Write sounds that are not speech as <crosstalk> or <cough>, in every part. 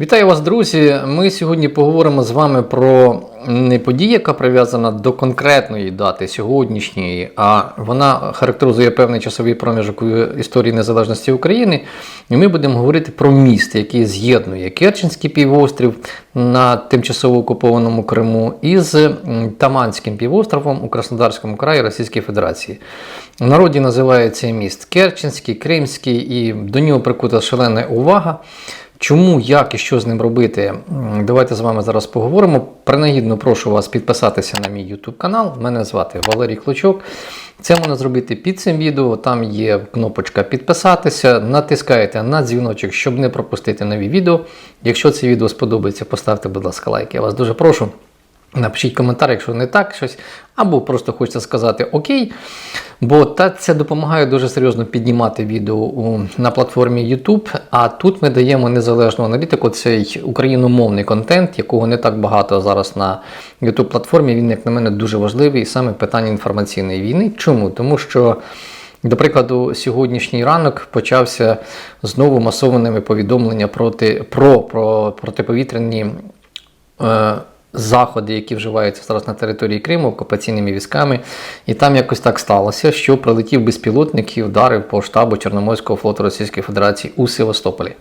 Вітаю вас, друзі! Ми сьогодні поговоримо з вами про не подію, яка прив'язана до конкретної дати сьогоднішньої, а вона характеризує певний часовий проміжок історії незалежності України. І ми будемо говорити про міст, який з'єднує Керченський півострів на тимчасово окупованому Криму із Таманським півостровом у Краснодарському краї Російської Федерації. В народі називає цей міст Керченський, Кримський, і до нього прикута шалена увага. Чому, як і що з ним робити? Давайте з вами зараз поговоримо. Принагідно прошу вас підписатися на мій YouTube канал. Мене звати Валерій Клочок. Це можна зробити під цим відео. Там є кнопочка підписатися. Натискаєте на дзвіночок, щоб не пропустити нові відео. Якщо це відео сподобається, поставте, будь ласка, лайк. Я вас дуже прошу. Напишіть коментар, якщо не так щось, або просто хочеться сказати Окей. Бо та це допомагає дуже серйозно піднімати відео у, на платформі YouTube. А тут ми даємо незалежну аналітику, цей україномовний контент, якого не так багато зараз на YouTube платформі. Він, як на мене, дуже важливий і саме питання інформаційної війни. Чому? Тому що. До прикладу, сьогоднішній ранок почався знову масованими повідомлення проти, про, про протиповітряні е, заходи, які вживаються зараз на території Криму окупаційними військами. І там якось так сталося, що прилетів безпілотник і вдарив по штабу Чорноморського флоту Російської Федерації у Севастополі.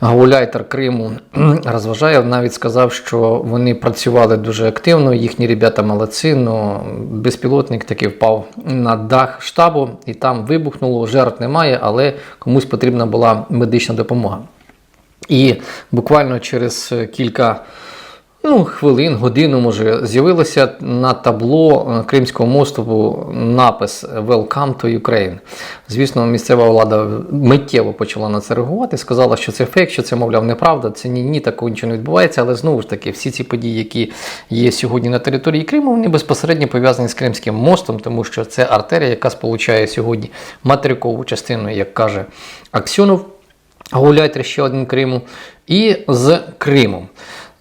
Гауляйтер Криму <clears throat> розважає, навіть сказав, що вони працювали дуже активно, їхні ребята молодці, але безпілотник таки впав на дах штабу і там вибухнуло, жертв немає, але комусь потрібна була медична допомога. І буквально через кілька ну, хвилин, годину, може, з'явилося на табло Кримського мосту напис Welcome to Ukraine. Звісно, місцева влада миттєво почала на це реагувати, сказала, що це фейк, що це, мовляв, неправда, це ні, ні, такого нічого не відбувається. Але знову ж таки, всі ці події, які є сьогодні на території Криму, вони безпосередньо пов'язані з Кримським мостом, тому що це артерія, яка сполучає сьогодні материкову частину, як каже Аксьонов. Гауляйтер ще один Криму, і з Кримом.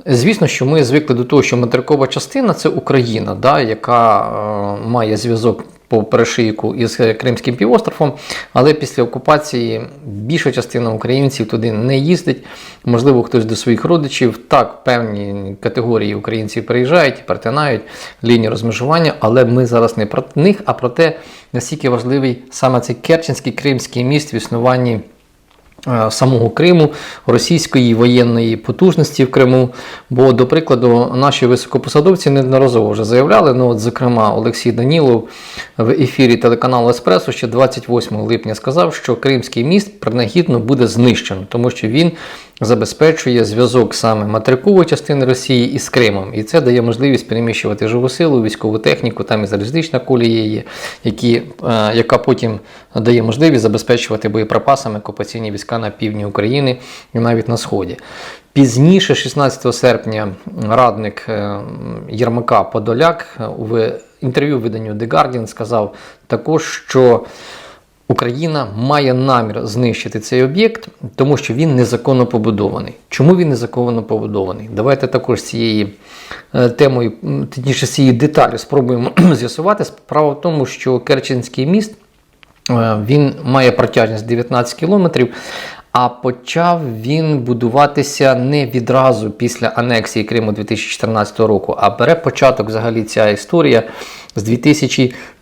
Звісно, що ми звикли до того, що материкова частина це Україна, да, яка е, має зв'язок по перешийку із Кримським півостровом, але після окупації більша частина українців туди не їздить. Можливо, хтось до своїх родичів. Так, певні категорії українців приїжджають перетинають лінію розмежування, але ми зараз не про них, а про те, наскільки важливий саме цей Керченський Кримський міст в існуванні. Е, самого Криму, російської воєнної потужності в Криму. Бо, до прикладу, наші високопосадовці неодноразово вже заявляли. Ну, от, зокрема, Олексій Данілов в ефірі телеканалу Еспресо ще 28 липня сказав, що Кримський міст принагідно буде знищено, тому що він забезпечує зв'язок саме материкової частини Росії із Кримом. І це дає можливість переміщувати живу силу, військову техніку, там і залізнична колія є, які, е, яка потім дає можливість забезпечувати боєприпасами окупаційні війська на півдні України і навіть на сході. Пізніше, 16 серпня, радник е, Єрмака Подоляк е, в інтерв'ю виданню The Guardian сказав також, що Україна має намір знищити цей об'єкт, тому що він незаконно побудований. Чому він незаконно побудований? Давайте також цієї е, темою, точніше, цієї деталі спробуємо <clears throat> з'ясувати. Справа в тому, що Керченський міст е, він має протяжність 19 кілометрів. А почав він будуватися не відразу після анексії Криму 2014 року, а бере початок взагалі ця історія з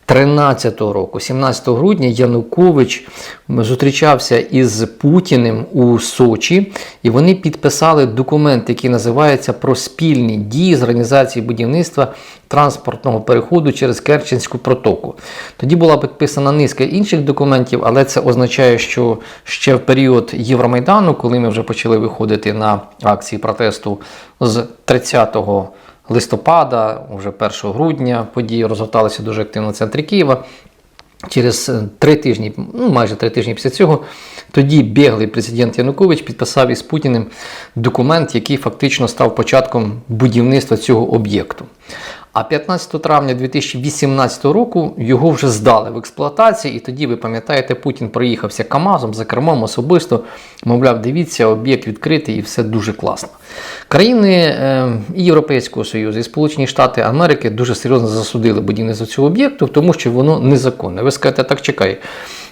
2013 року. 17 грудня Янукович зустрічався із Путіним у Сочі, і вони підписали документ, який називається про спільні дії з організації будівництва транспортного переходу через Керченську протоку. Тоді була підписана низка інших документів, але це означає, що ще в період Євромайдану, коли ми вже почали виходити на акції протесту з 30 листопада, вже 1 грудня, події розгорталися дуже активно в центрі Києва. Через е, три тижні, ну майже три тижні після цього, тоді біглий президент Янукович підписав із Путіним документ, який фактично став початком будівництва цього об'єкту. А 15 травня 2018 року його вже здали в експлуатації, і тоді, ви пам'ятаєте, Путін проїхався КАМАЗом за кермом особисто. Мовляв, дивіться, об'єкт відкритий і все дуже класно. Країни е, Європейського Союзу, і Сполучені Штати Америки дуже серйозно засудили будівництво цього об'єкту, тому що воно незаконне. Ви скажете, так чекай.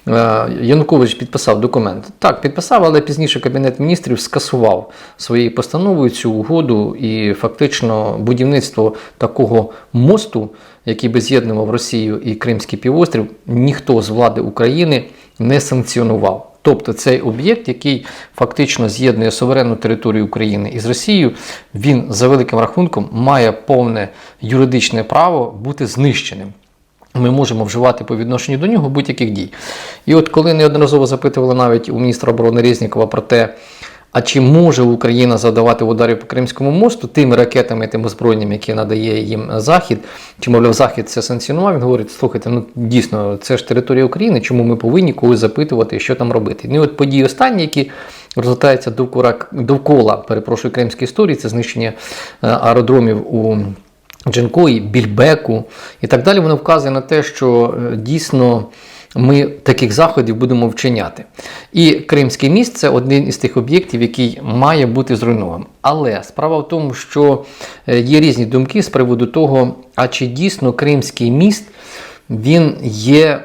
Е, Янукович підписав документ. Так, підписав, але пізніше Кабінет міністрів скасував своєю постановою цю угоду, і фактично будівництво такого мосту, який би з'єднував Росію і Кримський півострів, ніхто з влади України не санкціонував. Тобто цей об'єкт, який фактично з'єднує суверенну територію України із Росією, він за великим рахунком має повне юридичне право бути знищеним. Ми можемо вживати по відношенню до нього будь-яких дій. І от коли неодноразово запитували навіть у міністра оборони Резнікова про те, а чи може Україна завдавати ударів по Кримському мосту тими ракетами, тим озброєнням, які надає їм Захід, чи, мовляв, Захід це санкціонував, він говорить, слухайте, ну дійсно, це ж територія України, чому ми повинні когось запитувати, що там робити. Ну і от події останні, які розгортаються довкола, довкола перепрошую, кримської історії, це знищення е, аеродромів у Джанкої, Більбеку і так далі, воно вказує на те, що е, дійсно ми таких заходів будемо вчиняти. І Кримський міст це один із тих об'єктів, який має бути зруйнованим. Але справа в тому, що е, є різні думки з приводу того, а чи дійсно Кримський міст він є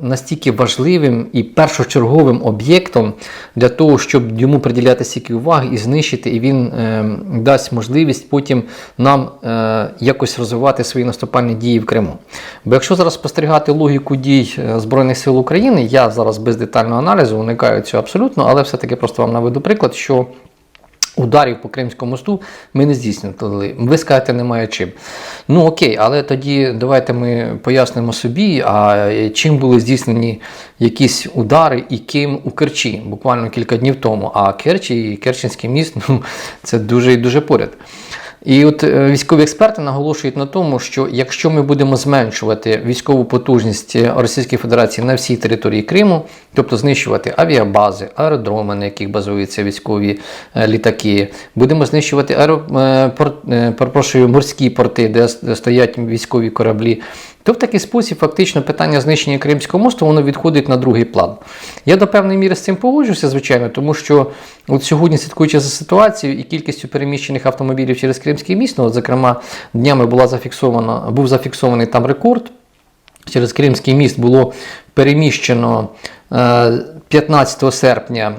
настільки важливим і першочерговим об'єктом для того, щоб йому приділяти стільки уваги і знищити, і він е, дасть можливість потім нам е, якось розвивати свої наступальні дії в Криму. Бо якщо зараз спостерігати логіку дій е, Збройних сил України, я зараз без детального аналізу уникаю цього абсолютно, але все-таки просто вам наведу приклад, що Ударів по Кримському мосту ми не здійснили. Ви скажете, немає чим. Ну окей, але тоді давайте ми пояснимо собі, а чим були здійснені якісь удари і ким у Керчі, буквально кілька днів тому. А Керчі і Керченський міст <laughs> ну, це дуже і дуже поряд. І от е, військові експерти наголошують на тому, що якщо ми будемо зменшувати військову потужність Російської Федерації на всій території Криму, тобто знищувати авіабази, аеродроми, на яких базуються військові е, літаки, будемо знищувати аеро... е, пор- е, перепрошую, морські порти, де стоять військові кораблі, то в такий спосіб фактично питання знищення Кримського мосту воно відходить на другий план. Я до певної міри з цим погоджуся, звичайно, тому що от сьогодні, слідкуючи за ситуацією і кількістю переміщених автомобілів через Кримський міст, ну, от, зокрема, днями була зафіксована, був зафіксований там рекорд. Через Кримський міст було переміщено е, 15 серпня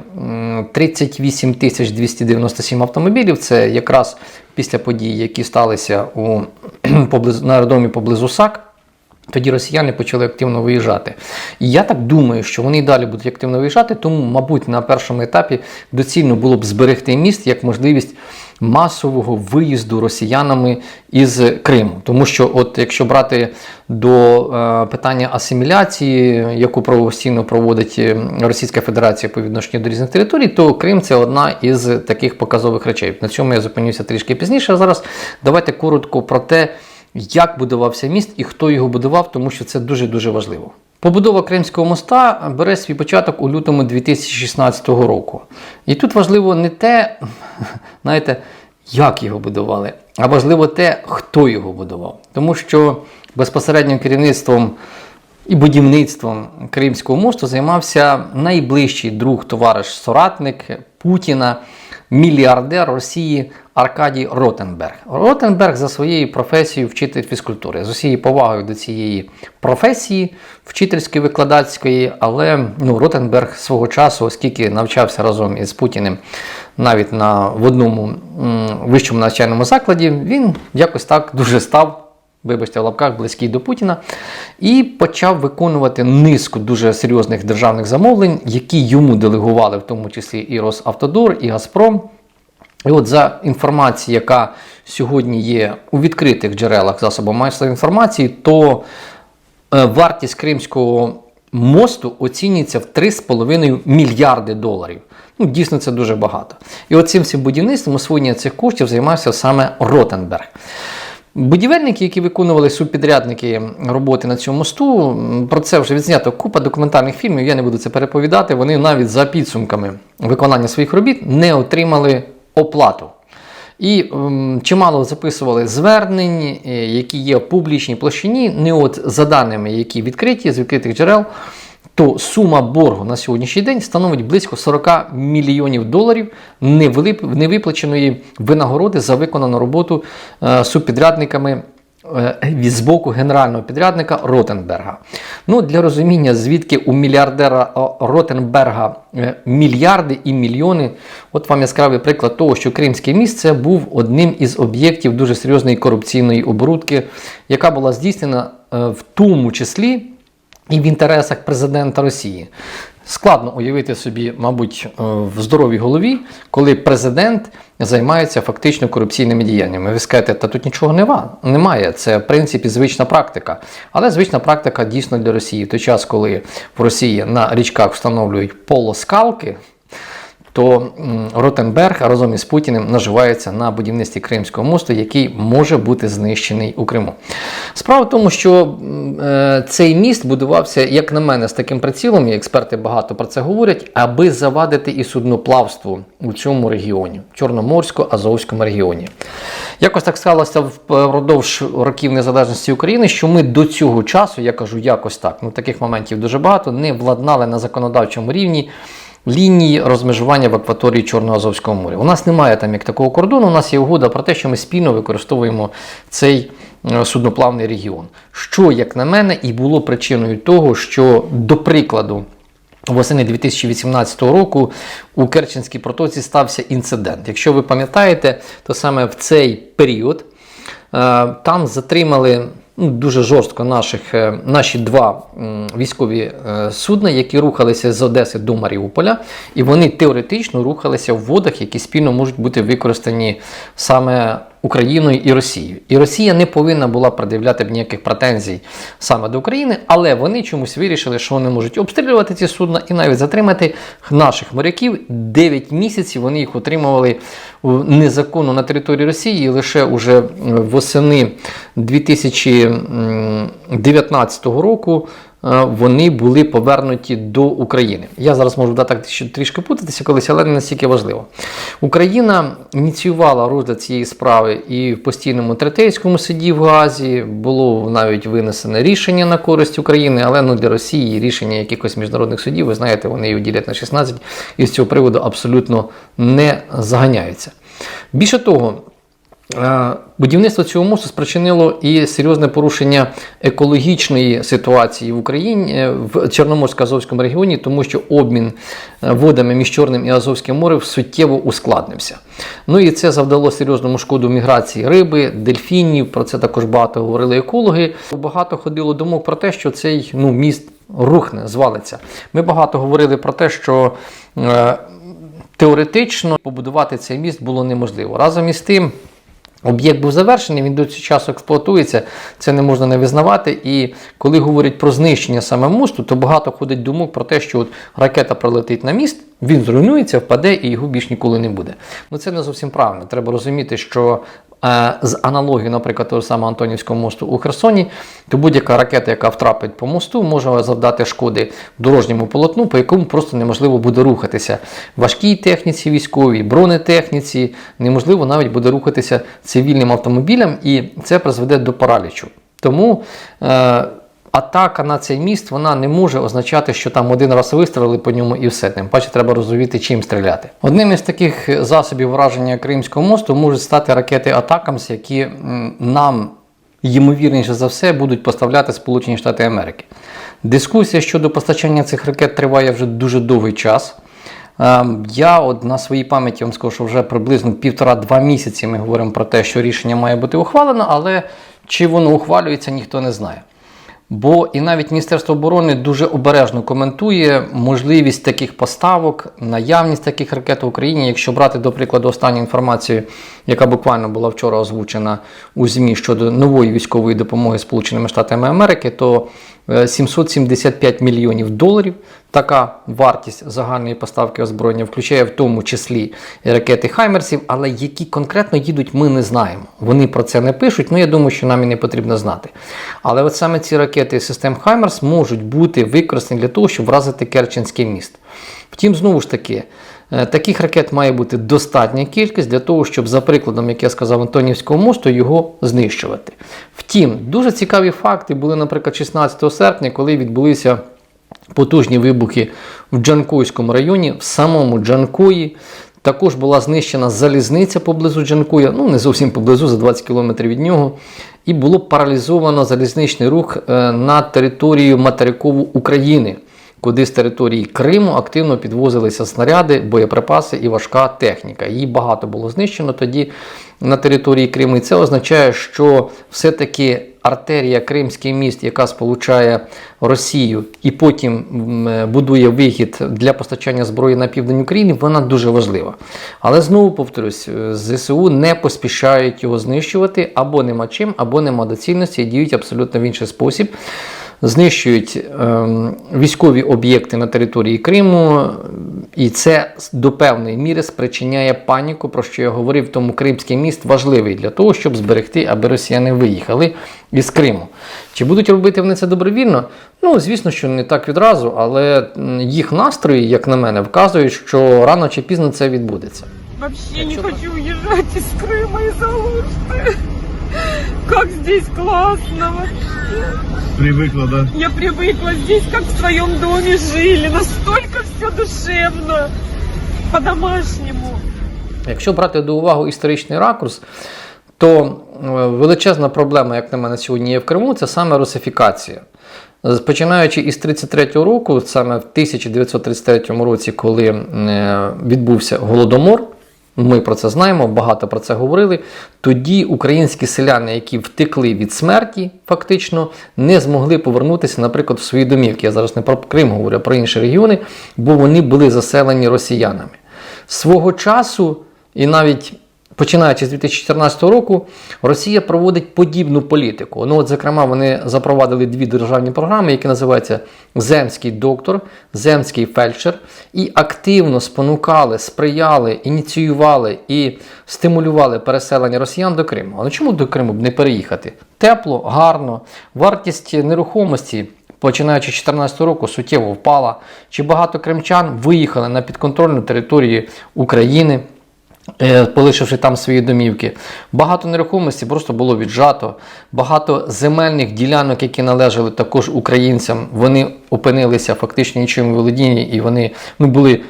38 тисяч 297 автомобілів. Це якраз після подій, які сталися у, <clears throat> на аеродромі поблизу САК. Тоді росіяни почали активно виїжджати. І я так думаю, що вони і далі будуть активно виїжджати, тому, мабуть, на першому етапі доцільно було б зберегти міст як можливість масового виїзду росіянами із Криму. Тому що, от якщо брати до е, питання асиміляції, яку постійно проводить е, Російська Федерація по відношенню до різних територій, то Крим це одна із таких показових речей. На цьому я зупинюся трішки пізніше. А зараз давайте коротко про те як будувався міст і хто його будував, тому що це дуже-дуже важливо. Побудова Кримського моста бере свій початок у лютому 2016 року. І тут важливо не те, <laughs> знаєте, як його будували, а важливо те, хто його будував. Тому що безпосереднім керівництвом і будівництвом Кримського мосту займався найближчий друг, товариш, соратник Путіна, мільярдер Росії Аркадій Ротенберг. Ротенберг за своєю професією вчитель фізкультури, з усією повагою до цієї професії, вчительської викладацької, але ну, Ротенберг свого часу, оскільки навчався разом із Путіним навіть на в одному м, вищому навчальному закладі, він якось так дуже став вибачте, в лапках близький до Путіна, і почав виконувати низку дуже серйозних державних замовлень, які йому делегували, в тому числі і Росавтодор, і Газпром. І от за інформацією, яка сьогодні є у відкритих джерелах засобів масової інформації, то е, вартість Кримського мосту оцінюється в 3,5 мільярди доларів. Ну, дійсно, це дуже багато. І от цим всім будівництвом освоєння цих коштів займався саме Ротенберг. Будівельники, які виконували субпідрядники роботи на цьому мосту, про це вже відзнято купа документальних фільмів, я не буду це переповідати. Вони навіть за підсумками виконання своїх робіт не отримали оплату. І ем, чимало записували звернень, е, які є в публічній площині. Не от за даними, які відкриті з відкритих джерел, то сума боргу на сьогоднішній день становить близько 40 мільйонів доларів невиплаченої винагороди за виконану роботу е, субпідрядниками е, з боку генерального підрядника Ротенберга. Ну, для розуміння, звідки у мільярдера Ротенберга е, мільярди і мільйони. От вам яскравий приклад того, що Кримський міст це був одним із об'єктів дуже серйозної корупційної оборудки, яка була здійснена в тому числі і в інтересах президента Росії. Складно уявити собі, мабуть, е, в здоровій голові, коли президент займається фактично корупційними діяннями. Ви скажете, та тут нічого нема, немає. Це в принципі звична практика. Але звична практика дійсно для Росії. В той час, коли в Росії на річках встановлюють полоскалки, то Ротенберг разом із Путіним наживається на будівництві Кримського мосту, який може бути знищений у Криму. Справа в тому, що е, цей міст будувався, як на мене, з таким прицілом, і експерти багато про це говорять, аби завадити і судноплавству у цьому регіоні, Чорноморсько-Азовському регіоні. Якось так сталося впродовж років незалежності України, що ми до цього часу, я кажу, якось так, ну таких моментів дуже багато, не владнали на законодавчому рівні лінії розмежування в акваторії Чорного Азовського моря. У нас немає там як такого кордону, у нас є угода про те, що ми спільно використовуємо цей е, судноплавний регіон. Що, як на мене, і було причиною того, що, до прикладу, Восени 2018 року у Керченській протоці стався інцидент. Якщо ви пам'ятаєте, то саме в цей період е, там затримали дуже жорстко наших, е, наші два військові е, судна, які рухалися з Одеси до Маріуполя, і вони теоретично рухалися в водах, які спільно можуть бути використані саме Україною і Росією. І Росія не повинна була пред'являти б ніяких претензій саме до України, але вони чомусь вирішили, що вони можуть обстрілювати ці судна і навіть затримати наших моряків. 9 місяців вони їх отримували незаконно на території Росії. І лише уже восени 2019 року вони були повернуті до України. Я зараз можу да, так трішки путатися колись, але не настільки важливо. Україна ініціювала розгляд цієї справи і в постійному третейському суді в Газі було навіть винесене рішення на користь України, але ну, для Росії рішення якихось міжнародних судів, ви знаєте, вони її ділять на 16 і з цього приводу абсолютно не заганяються. Більше того, Е, Будівництво цього мосту спричинило і серйозне порушення екологічної ситуації в Україні е, в Чорноморсько-Азовському регіоні, тому що обмін е, водами між Чорним і Азовським морем суттєво ускладнився. Ну і це завдало серйозному шкоду міграції риби, дельфінів. Про це також багато говорили екологи. Багато ходило думок про те, що цей ну, міст рухне, звалиться. Ми багато говорили про те, що. е, Теоретично побудувати цей міст було неможливо. Разом із тим, Об'єкт був завершений, він до цього часу експлуатується, це не можна не визнавати. І коли говорять про знищення саме мосту, то багато ходить думок про те, що от ракета прилетить на міст, він зруйнується, впаде і його більш ніколи не буде. Ну це не зовсім правильно. Треба розуміти, що е, з аналогією, наприклад, того самого Антонівського мосту у Херсоні, то будь-яка ракета, яка втрапить по мосту, може завдати шкоди дорожньому полотну, по якому просто неможливо буде рухатися. Важкій техніці військовій, бронетехніці, неможливо навіть буде рухатися цивільним автомобілям, і це призведе до паралічу. Тому е, атака на цей міст вона не може означати, що там один раз вистрелили по ньому і все. Тим паче треба розуміти, чим стріляти. Одним із таких засобів враження Кримського мосту можуть стати ракети Атакамс, які нам ймовірніше за все будуть поставляти Сполучені Штати Америки. Дискусія щодо постачання цих ракет триває вже дуже довгий час. Ем, Я от на своїй пам'яті вам скажу, що вже приблизно півтора-два місяці ми говоримо про те, що рішення має бути ухвалено, але чи воно ухвалюється, ніхто не знає. Бо і навіть Міністерство оборони дуже обережно коментує можливість таких поставок, наявність таких ракет в Україні. Якщо брати, до прикладу, останню інформацію, яка буквально була вчора озвучена у ЗМІ щодо нової військової допомоги Сполученими Штатами Америки, то е, 775 мільйонів доларів така вартість загальної поставки озброєння включає в тому числі і ракети Хаймерсів, але які конкретно їдуть, ми не знаємо. Вони про це не пишуть, ну я думаю, що нам і не потрібно знати. Але от саме ці ракети систем Хаймерс можуть бути використані для того, щоб вразити Керченський міст. Втім, знову ж таки, Е, Таких ракет має бути достатня кількість для того, щоб, за прикладом, як я сказав, Антонівського мосту, його знищувати. Втім, дуже цікаві факти були, наприклад, 16 серпня, коли відбулися потужні вибухи в Джанкойському районі, в самому Джанкої. Також була знищена залізниця поблизу Джанкоя, ну не зовсім поблизу, за 20 км від нього. І було паралізовано залізничний рух е, на територію материкову України, куди з території Криму активно підвозилися снаряди, боєприпаси і важка техніка. Її багато було знищено тоді на території Криму. І це означає, що все-таки артерія Кримський міст, яка сполучає Росію і потім е, будує вихід для постачання зброї на південь України, вона дуже важлива. Але знову повторюсь, е, ЗСУ не поспішають його знищувати або нема чим, або нема доцільності і діють абсолютно в інший спосіб Знищують ем, військові об'єкти на території Криму, і це до певної міри спричиняє паніку, про що я говорив. Тому Кримський міст важливий для того, щоб зберегти, аби росіяни виїхали із Криму. Чи будуть робити вони це добровільно? Ну, звісно, що не так відразу, але м, їх настрої, як на мене, вказують, що рано чи пізно це відбудеться. Вообще не чё хочу уезжать из Крыма из Алушты. Как здесь классно вообще. Привыкла, да? Я привыкла здесь, как в своем доме жили. Настолько все душевно. По-домашнему. Якщо брати до уваги історичний ракурс, то е, величезна проблема, як на мене, сьогодні є в Криму, це саме русифікація. Починаючи із 33-го року, саме в 1933 році, коли е, відбувся голодомор, ми про це знаємо, багато про це говорили. Тоді українські селяни, які втекли від смерті, фактично, не змогли повернутися, наприклад, в свої домівки. Я зараз не про Крим говорю, а про інші регіони, бо вони були заселені росіянами. Свого часу, і навіть починаючи з 2014 року, Росія проводить подібну політику. Ну, от, зокрема, вони запровадили дві державні програми, які називаються Земський доктор, Земський фельдшер, і активно спонукали, сприяли, ініціювали і стимулювали переселення росіян до Криму. Але чому до Криму б не переїхати? Тепло, гарно, вартість нерухомості. Починаючи з 2014 року суттєво впала. Чи багато кримчан виїхали на підконтрольну територію України, полишивши там свої домівки. Багато нерухомості просто було віджато. Багато земельних ділянок, які належали також українцям, вони опинилися фактично нічим володінні, і вони ну, були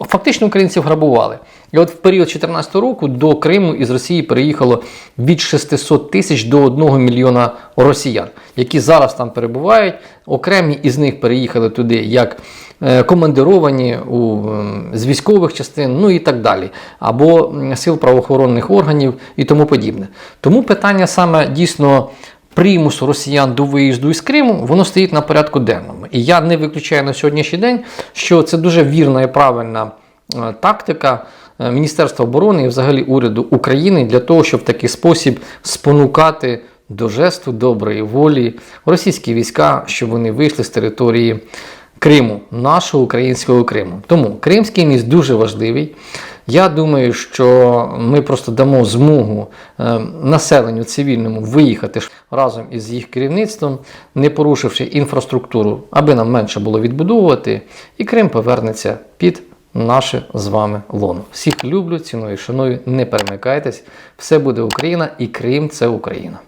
фактично українців грабували. І от в період 2014 року до Криму із Росії переїхало від 600 тисяч до 1 мільйона росіян, які зараз там перебувають. Окремі із них переїхали туди як е, командировані у, з військових частин, ну і так далі, або сил правоохоронних органів і тому подібне. Тому питання саме дійсно примусу росіян до виїзду із Криму, воно стоїть на порядку денному. І я не виключаю на сьогоднішній день, що це дуже вірна і правильна е, тактика е, Міністерства оборони і взагалі уряду України для того, щоб в такий спосіб спонукати до жесту доброї волі російські війська, щоб вони вийшли з території Криму, нашого українського Криму. Тому Кримський міст дуже важливий. Я думаю, що ми просто дамо змогу е, населенню цивільному виїхати разом із їх керівництвом, не порушивши інфраструктуру, аби нам менше було відбудовувати, і Крим повернеться під наше з вами лоно. Всіх люблю, ціную, шаную, не перемикайтесь. Все буде Україна і Крим це Україна.